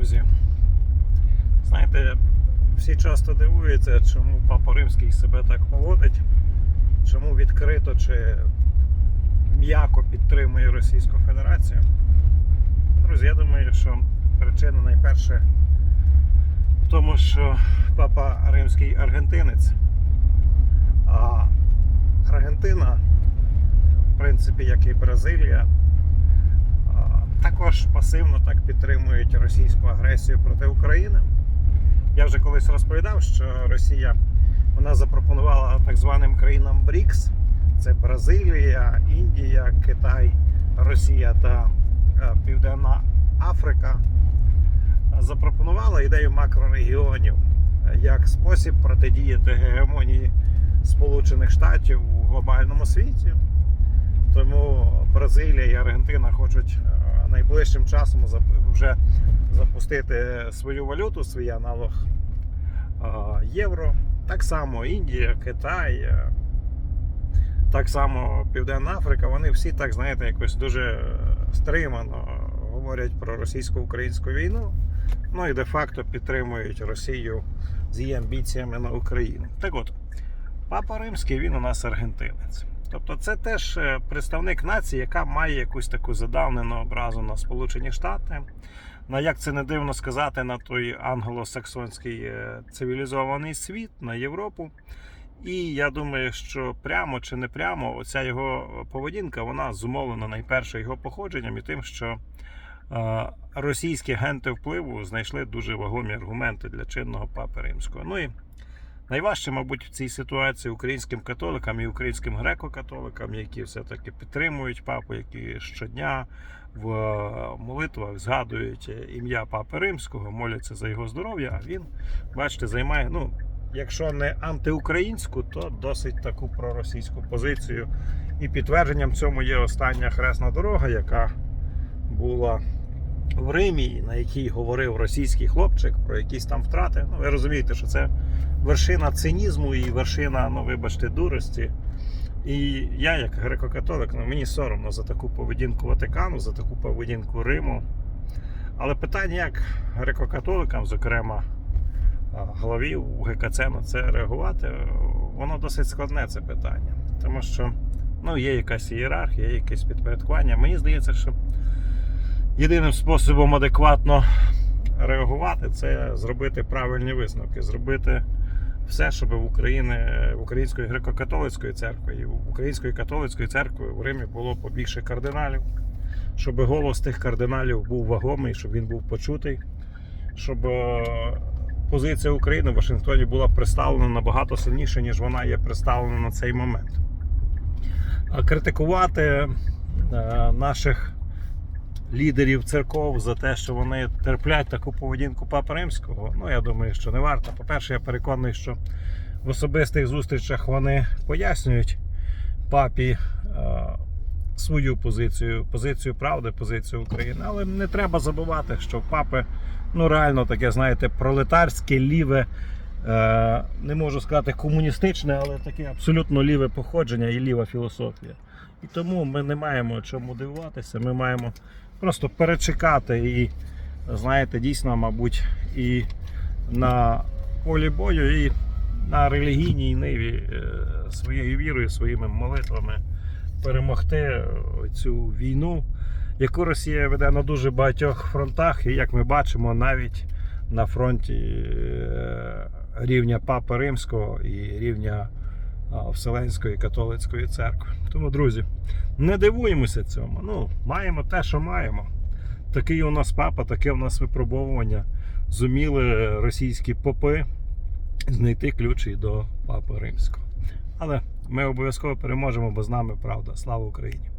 друзі. Знаєте, всі часто дивуються, чому Папа Римський себе так поводить, чому відкрито чи м'яко підтримує Російську Федерацію. Друзі, я думаю, що причина найперше в тому, що Папа Римський аргентинець, а Аргентина, в принципі, як і Бразилія, також пасивно так підтримують російську агресію проти України. Я вже колись розповідав, що Росія вона запропонувала так званим країнам БРІКС: це Бразилія, Індія, Китай, Росія та е, Південна Африка. Запропонувала ідею макрорегіонів як спосіб протидіяти гегемонії Сполучених Штатів у глобальному світі. Тому Бразилія і Аргентина хочуть е, найближчим часом вже запустити свою валюту, свій аналог євро. Так само Індія, Китай, е, так само Південна Африка. Вони всі так, знаєте, якось дуже е, стримано говорять про російсько-українську війну. Ну і де-факто підтримують Росію з її амбіціями на Україну. Так от, Папа Римський він у нас аргентинець. Тобто це теж е, представник нації, яка має якусь таку задавнену образу на Сполучені Штати. На як це не дивно сказати, на той англосаксонський е, цивілізований світ, на Європу. І я думаю, що прямо чи не прямо оця його поведінка вона зумовлена найперше його походженням і тим, що е, російські агенти впливу знайшли дуже вагомі аргументи для чинного папи римського. Ну і Найважче, мабуть, в цій ситуації українським католикам і українським греко-католикам, які все-таки підтримують папу, які щодня в е, молитвах згадують ім'я Папи Римського, моляться за його здоров'я. А він, бачите, займає, ну, якщо не антиукраїнську, то досить таку проросійську позицію. І підтвердженням цьому є остання хресна дорога, яка була в Римі, на якій говорив російський хлопчик про якісь там втрати. Ну, ви розумієте, що це вершина цинізму і вершина, ну вибачте, дурості. І я, як греко-католик, ну мені соромно за таку поведінку Ватикану, за таку поведінку Риму. Але питання, як греко-католикам, зокрема у ГКЦ на це реагувати, воно досить складне це питання. Тому що ну, є якась ієрархія, є якесь підпорядкування. Мені здається, що єдиним способом адекватно реагувати це зробити правильні висновки, зробити все, щоб в Україні, в Української греко-католицької церкви і в Української католицької церкви в Римі було побільше кардиналів, щоб голос тих кардиналів був вагомий, щоб він був почутий, щоб е, позиція України в Вашингтоні була представлена набагато сильніше, ніж вона є представлена на цей момент. А критикувати е, наших лідерів церков за те, що вони терплять таку поведінку Папи Римського. Ну, я думаю, що не варто. По-перше, я переконаний, що в особистих зустрічах вони пояснюють папі е, свою позицію, позицію правди, позицію України. Але не треба забувати, що папи ну реально таке, знаєте, пролетарське ліве. е, Не можу сказати комуністичне, але таке абсолютно ліве походження і ліва філософія. І тому ми не маємо чому дивуватися. Ми маємо просто перечекати і, знаєте, дійсно, мабуть, і на полі бою, і на релігійній ниві е, своєю вірою, своїми молитвами перемогти е, цю війну, яку Росія веде на дуже багатьох фронтах, і як ми бачимо, навіть на фронті е, рівня Папи Римського і рівня Вселенської католицької церкви. Тому, друзі, не дивуємося цьому. Ну, маємо те, що маємо. Такий у нас папа, таке у нас випробовування. Зуміли російські попи знайти ключі до папи римського. Але ми обов'язково переможемо, бо з нами правда. Слава Україні!